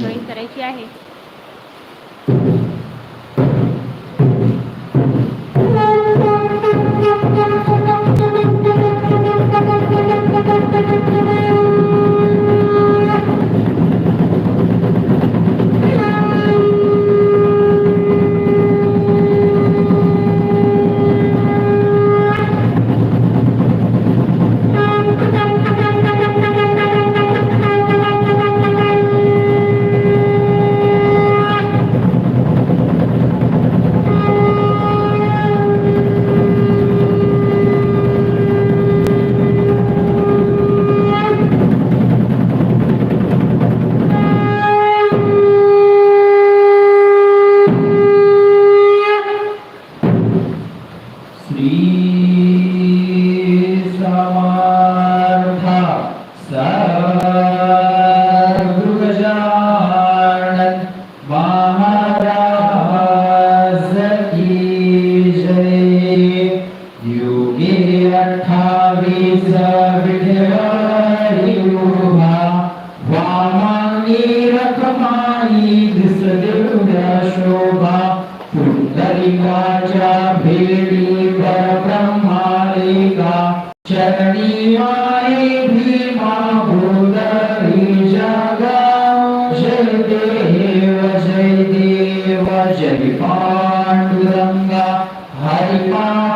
Join करायची आहे. चरणी माई भीमा भूदरी जगा जय देव जय देव जय पांडुरंगा. हरिपा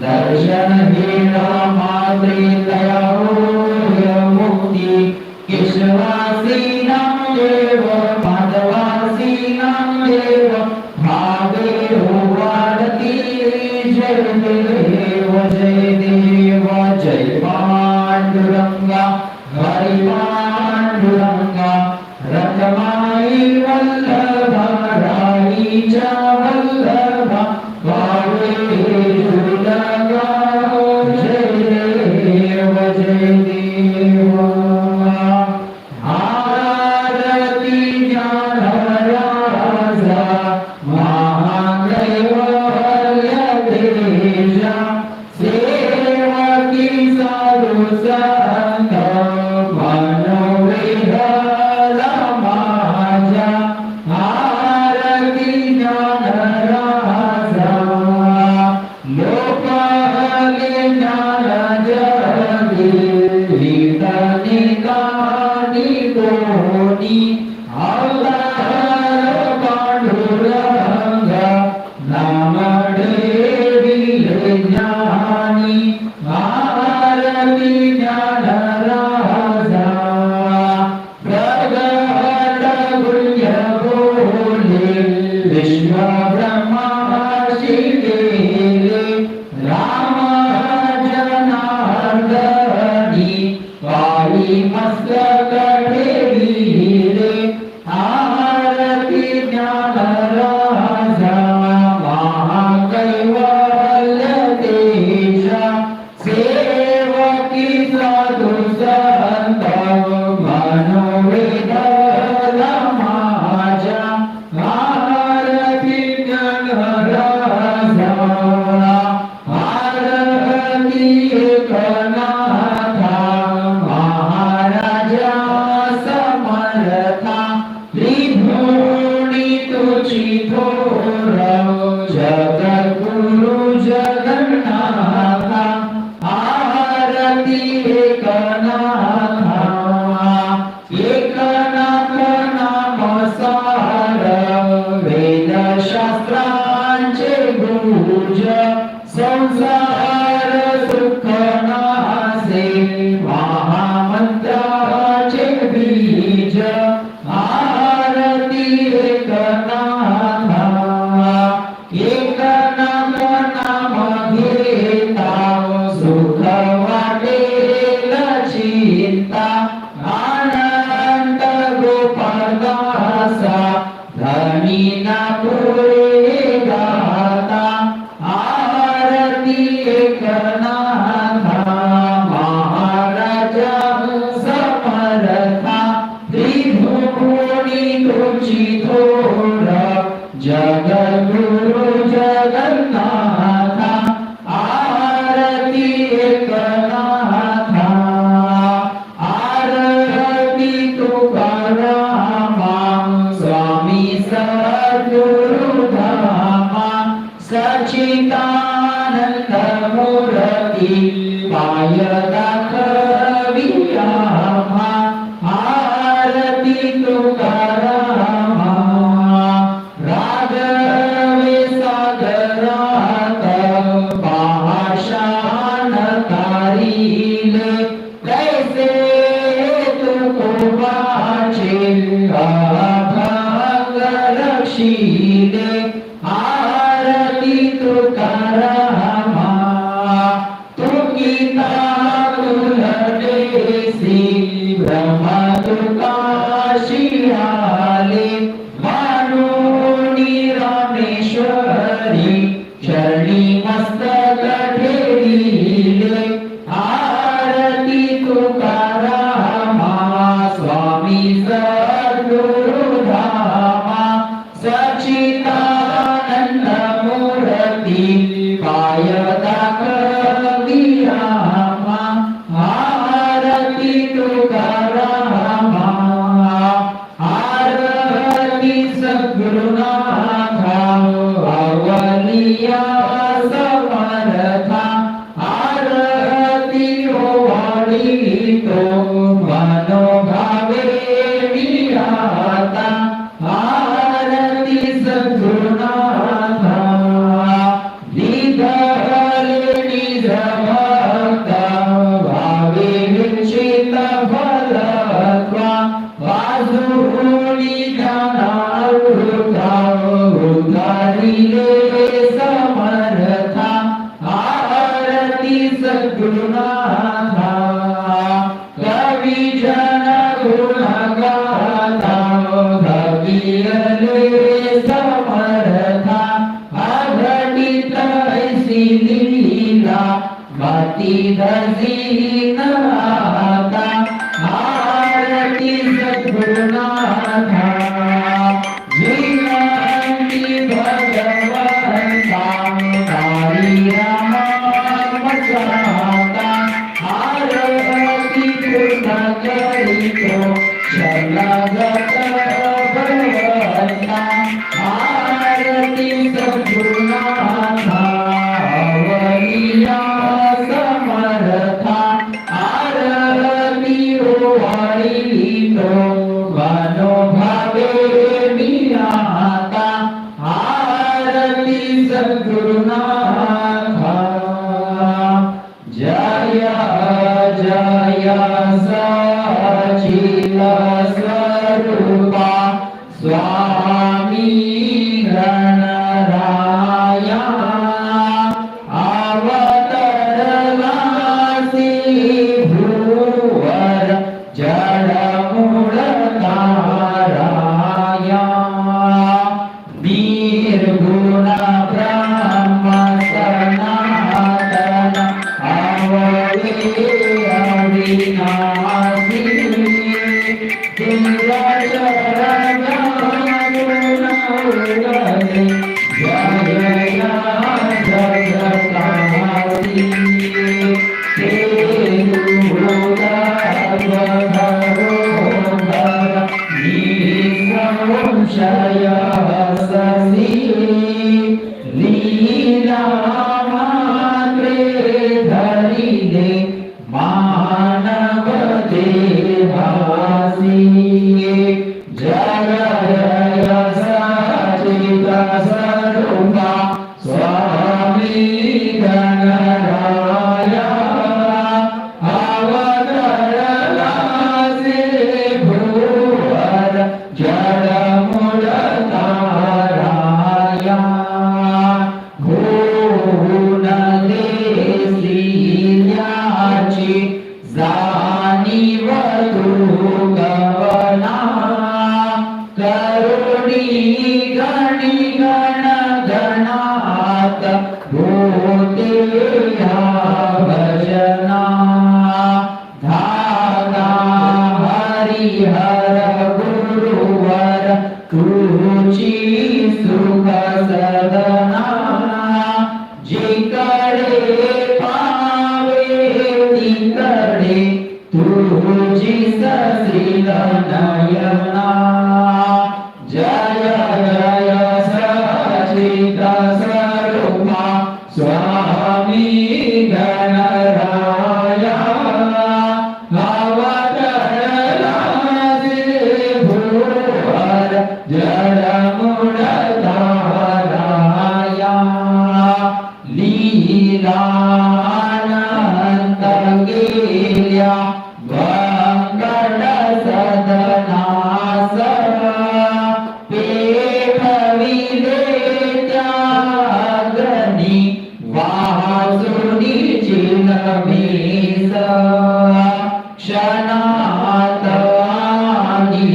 Дарижана காதல் கபோரதி வாயதா शरणी मस्तक ठेवी. Sadgurunath Jaya Jaya Sachila Sachila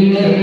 आणिले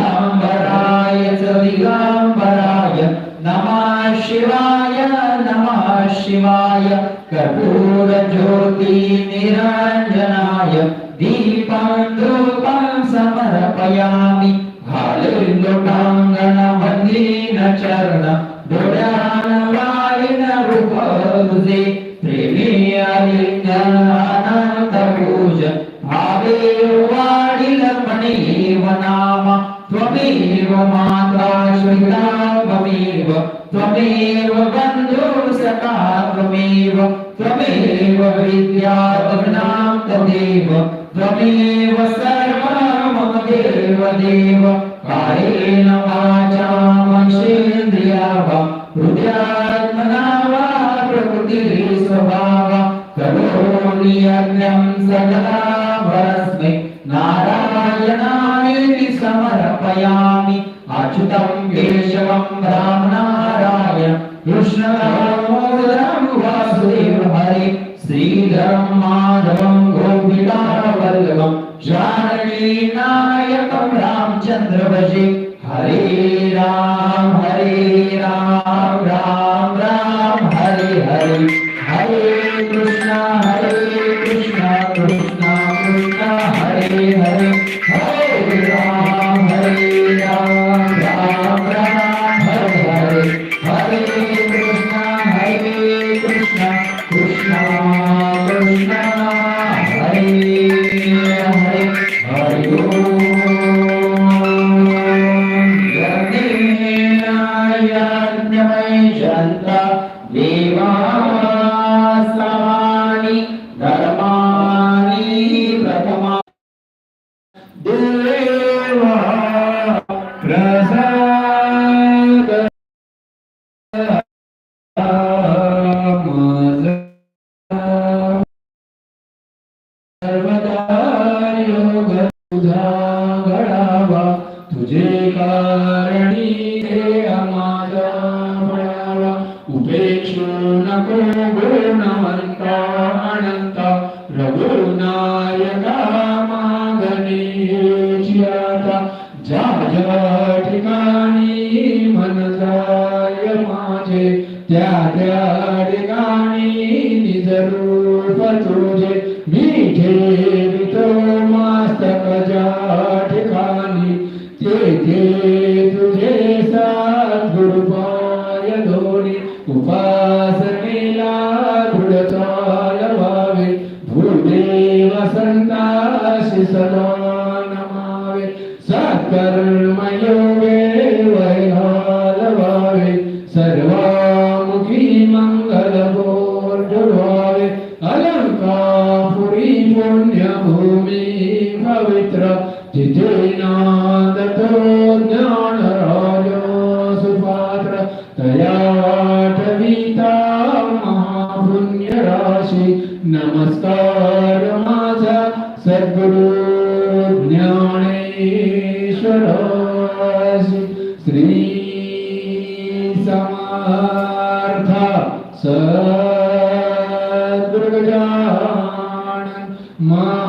दिगंबराय च दिगंबराय नमः शिवाय नमः शिवाय। कर्पूरज्योति निरञ्जनाय दीपं धूपं समर्पयामि। हालिलोटाङ्गणवन्दीन चरण डोळ्यान त्वमेव बन्धु सखा त्वमेव त्वमेव विद्या त्वनां तदेव त्वमेव सर्वं मम देव देव कायेन वाचा मनसेन्द्रिया वा हृदयात्मना वा प्रकृतिः स्वभाव करोमि यज्ञं सदा भरस्मै नारायणाय समर्पयामि। अच्युतं केशवं रामनारायण कृष्णरामोदरं वासुदेव हरे श्रीधरं माधवं गोपिकावल्लभं जानकीनायकं रामचन्द्र भजे हरे राम हरे राम राम राम हरे हरे। हरे ಸ್ವರೂಪ श्री समर्थ सद्गुरुजान मा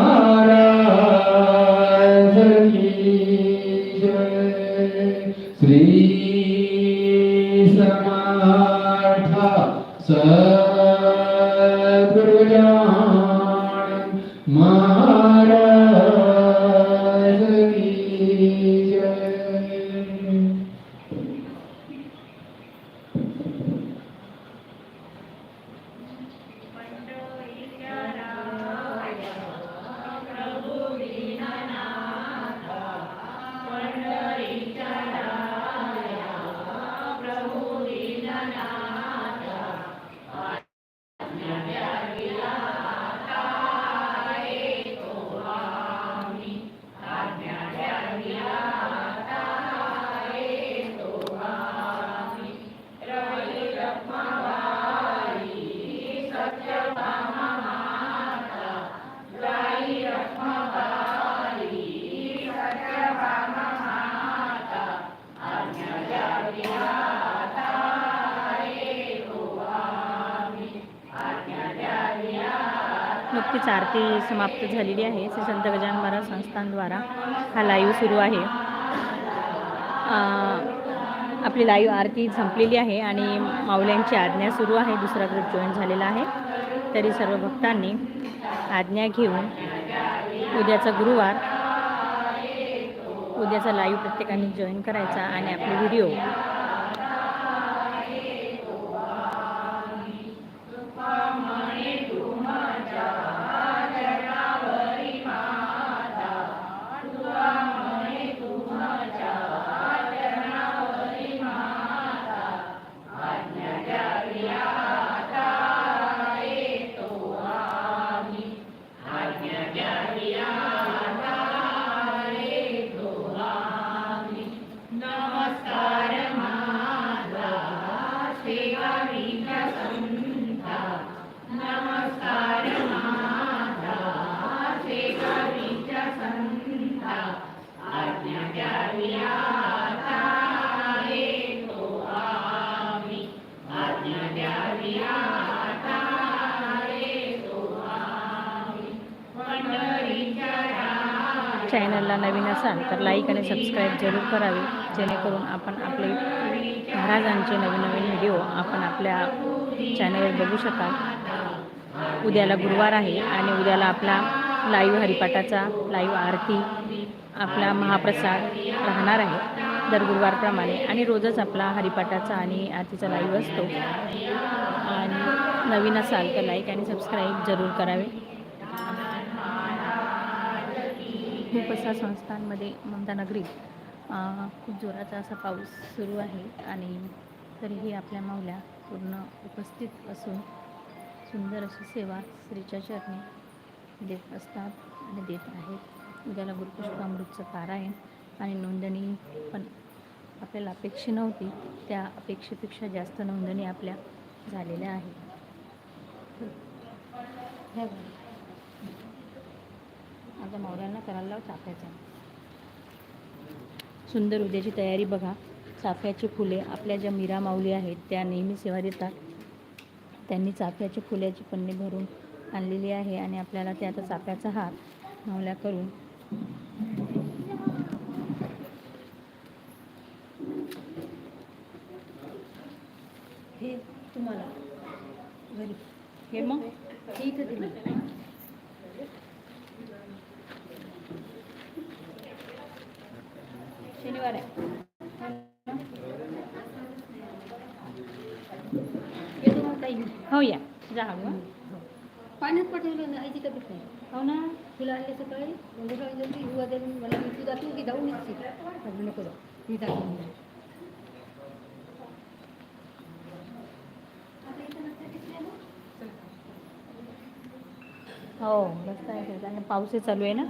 नुकतीच आरती समाप्त झालेली आहे. श्री संत गजानन महाराज संस्थानद्वारा हा लाईव्ह सुरू आहे. आपली लाईव्ह आरती संपलेली आहे आणि माऊल्यांची आज्ञा सुरू आहे. दुसरा ग्रुप जॉईन झालेला आहे. तरी सर्व भक्तांनी आज्ञा घेऊन उद्याचा गुरुवार उद्याचा लाईव्ह प्रत्येकाने जॉईन करायचा आणि आपले व्हिडिओ चॅनलला नवीन असाल तर लाईक आणि सबस्क्राईब जरूर करावे जेणेकरून आपण आपले महाराजांचे नवीन नवीन व्हिडिओ आपण आपल्या चॅनलवर बघू शकाल. उद्याला गुरुवार आहे आणि उद्याला आपला लाईव्ह हरिपाठाचा लाईव्ह आरती आपला महाप्रसाद राहणार आहे दर गुरुवारप्रमाणे. आणि रोजच आपला हरिपाठाचा आणि आरतीचा लाईव्ह असतो. आणि नवीन असाल तर लाईक आणि सबस्क्राईब जरूर करावे. खूप असा संस्थांमध्ये ममता नगरीत खूप जोराचा असा पाऊस सुरू आहे आणि तरीही आपल्या माऊल्या पूर्ण उपस्थित असून सुंदर अशी सेवा श्रीच्या चरणी देत असतात आणि देत आहेत. उद्याला गुरुपुष्पामृतचं पारायण आणि नोंदणी पण आपल्याला अपेक्षा नव्हती त्या अपेक्षेपेक्षा जास्त नोंदणी आपल्या झालेल्या आहेत. आता मावळ्यांना करायला लाव चाफ्याचा. सुंदर उद्याची तयारी बघा. चाफ्याची फुले आपल्या ज्या मीरा माऊली आहेत त्या नेहमी सेवा देतात. त्यांनी चाफ्याची फुल्याची पन्नी भरून आणलेली आहे आणि आपल्याला ते आता चाफ्याचा हार मावल्या करून हे तुम्हाला. घरी हे मग? हे इथं शनिवार आहे. येतो मग ताई हो या. जा हळू हं. पाण्यात पाठवलं आईची तब्येत नाही. हो ना? तुला आणले सकाळी म्हणजे काय जल्दी युवा दे मला मी तू जातो की जाऊ मीच म्हटलं नको जाऊ मी जातो. हो रस्ता आहे. आणि पाऊसही चालू आहे ना?